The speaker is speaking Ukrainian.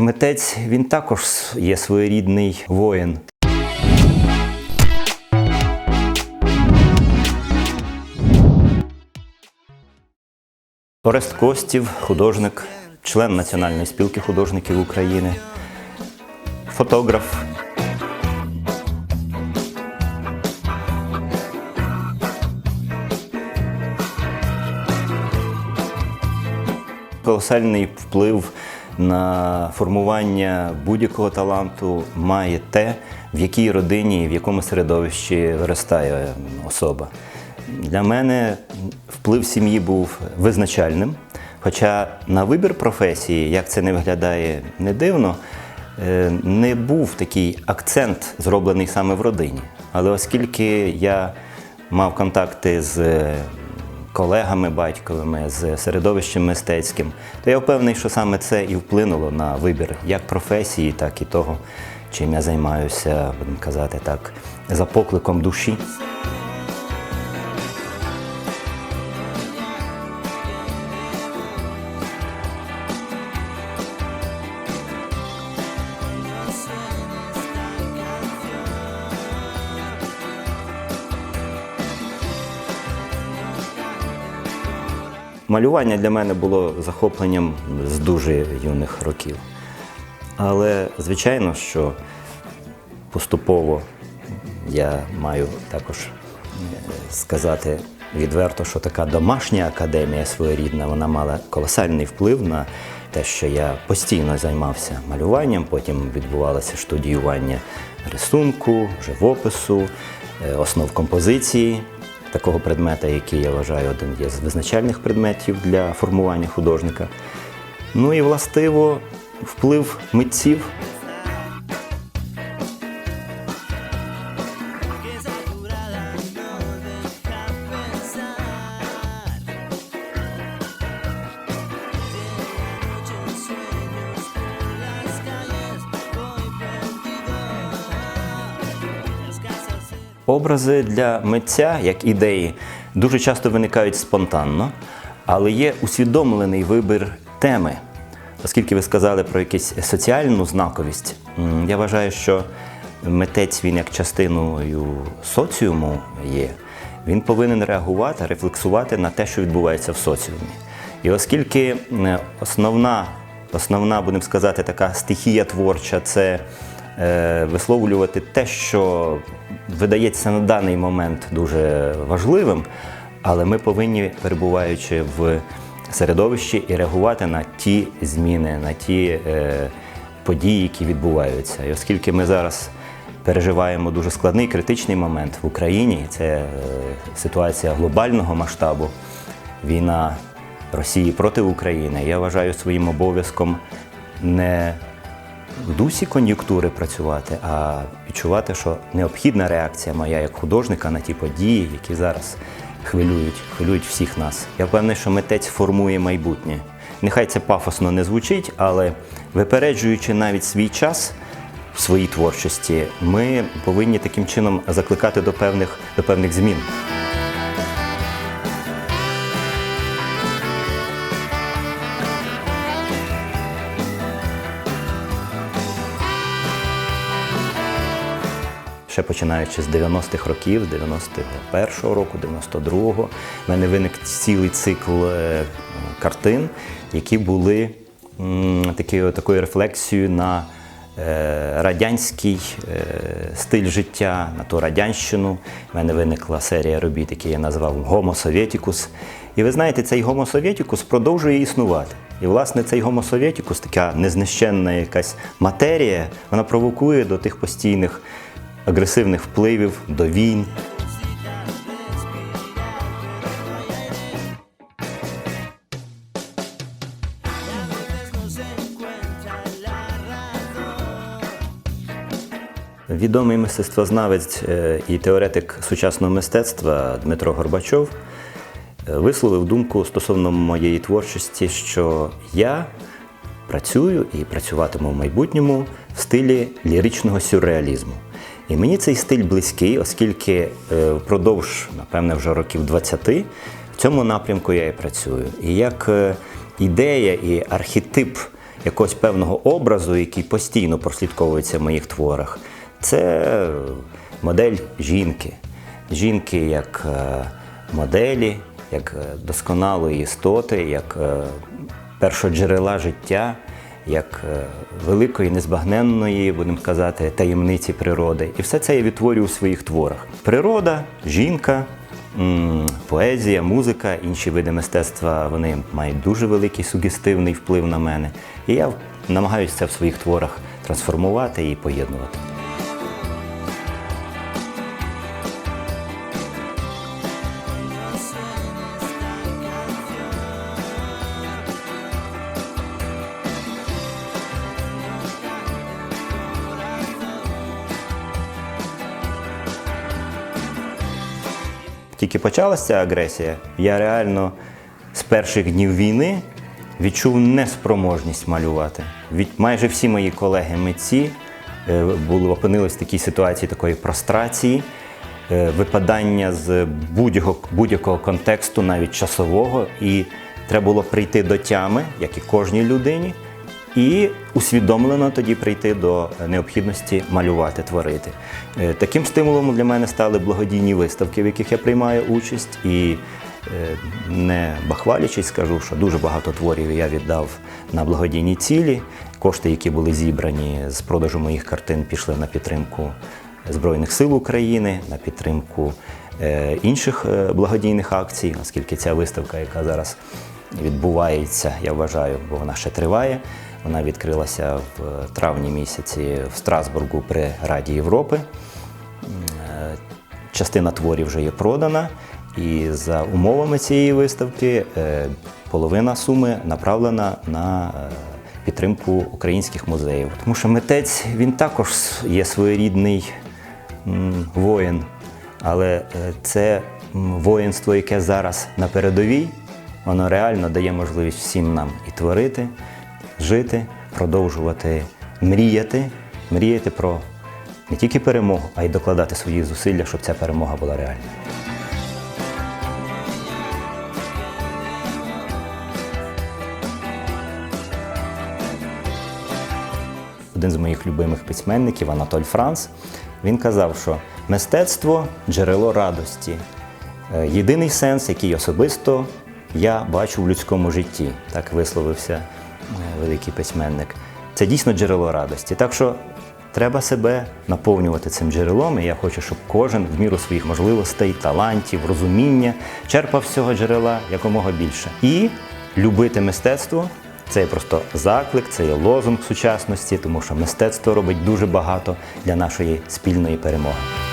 Митець він також є своєрідний воїн. Орест Костів, художник, член Національної спілки художників України, фотограф. Колосальний вплив на формування будь-якого таланту має те, в якій родині в якому середовищі виростає особа. Для мене вплив сім'ї був визначальним. Хоча на вибір професії, як це не виглядає не дивно, е, не був такий акцент зроблений саме в родині. Але оскільки я мав контакти з е, колегами батьковими, з середовищем мистецьким, то я впевнений, що саме це і вплинуло на вибір як професії, так і того, чим я займаюся, будемо казати так, за покликом душі. Малювання для мене було захопленням з дуже юних років. Але, звичайно, що поступово я маю також е, сказати відверто, що така домашня академія своєрідна, вона мала колосальний вплив на те, що я постійно займався малюванням, потім відбувалося студіювання рисунку, живопису, е, основ композиції такого предмета, який я вважаю один є з визначальних предметів для формування художника. Ну і властиво вплив митців. Образи для митця, як ідеї, дуже часто виникають спонтанно, але є усвідомлений вибір теми. Оскільки ви сказали про якусь соціальну знаковість, я вважаю, що митець він як частиною соціуму є, він повинен реагувати, рефлексувати на те, що відбувається в соціумі. І оскільки основна, основна, будемо сказати, така стихія творча це е, висловлювати те, що видається на даний момент дуже важливим, але ми повинні, перебуваючи в середовищі, і реагувати на ті зміни, на ті е, події, які відбуваються. І оскільки ми зараз переживаємо дуже складний критичний момент в Україні, це е, ситуація глобального масштабу, війна Росії проти України, я вважаю своїм обов'язком не в дусі кон'юнктури працювати, а відчувати, що необхідна реакція моя як художника на ті події, які зараз хвилюють, хвилюють всіх нас. Я впевнений, що митець формує майбутнє. Нехай це пафосно не звучить, але випереджуючи навіть свій час в своїй творчості, ми повинні таким чином закликати до певних, до певних змін. Ще починаючи з 90-х років, з 91-го року, 92-го, в мене виник цілий цикл е, картин, які були такі, такою рефлексією на е, радянський е, стиль життя, на ту радянщину. В мене виникла серія робіт, які я назвав Homo Sovieticus. І ви знаєте, цей Homo Sovieticus продовжує існувати. І, власне, цей Sovieticus, така незнищенна якась матерія, вона провокує до тих постійних агресивних впливів, до війн. Відомий мистецтвознавець е, і теоретик сучасного мистецтва Дмитро Горбачов е, висловив думку стосовно моєї творчості, що я працюю і працюватиму в майбутньому в стилі ліричного сюрреалізму. І мені цей стиль близький, оскільки е, впродовж, напевне, вже років 20 в цьому напрямку я і працюю. І як е, ідея і архетип якогось певного образу, який постійно прослідковується в моїх творах, це модель жінки. Жінки як е, моделі, як досконалої істоти, як першоджерела життя, як е, великої незбагненної, будемо казати, таємниці природи. І все це я відтворюю у своїх творах. Природа, жінка, поезія, музика, інші види мистецтва вони мають дуже великий сугестивний вплив на мене. І я намагаюся це в своїх творах трансформувати і поєднувати. Тільки почалася агресія, я реально з перших днів війни відчув неспроможність малювати. Від майже всі мої колеги митці е, були опинились в такій ситуації такої прострації, е, випадання з будь-якого, будь-якого контексту, навіть часового, і треба було прийти до тями, як і кожній людині, і усвідомлено тоді прийти до необхідності малювати, творити. Е, Таким стимулом для мене стали благодійні виставки, в яких я приймаю участь. І е, не бахвалячись, скажу, що дуже багато творів я віддав на благодійні цілі. Кошти, які були зібрані з продажу моїх картин, пішли на підтримку Збройних сил України, на підтримку е, інших е, благодійних акцій, оскільки ця виставка, яка зараз відбувається, я вважаю, бо вона ще триває. Вона відкрилася в травні місяці в Страсбургу при Раді Європи. Е, Частина творів вже є продана, і за умовами цієї виставки е, половина суми направлена на е, підтримку українських музеїв. Тому що митець він також є своєрідний воїн, але це воїнство, яке зараз на передовій, воно реально дає можливість всім нам і творити, жити, продовжувати мріяти, мріяти про не тільки перемогу, а й докладати свої зусилля, щоб ця перемога була реальною. Один з моїх любимих письменників, Анатоль Франц, він казав, що мистецтво джерело радості. Е, Єдиний сенс, який особисто я бачу в людському житті, так висловився великий письменник. Це дійсно джерело радості. Так що треба себе наповнювати цим джерелом. І я хочу, щоб кожен в міру своїх можливостей, талантів, розуміння черпав з цього джерела якомога більше. І любити мистецтво це є просто заклик, це є лозунг сучасності, тому що мистецтво робить дуже багато для нашої спільної перемоги.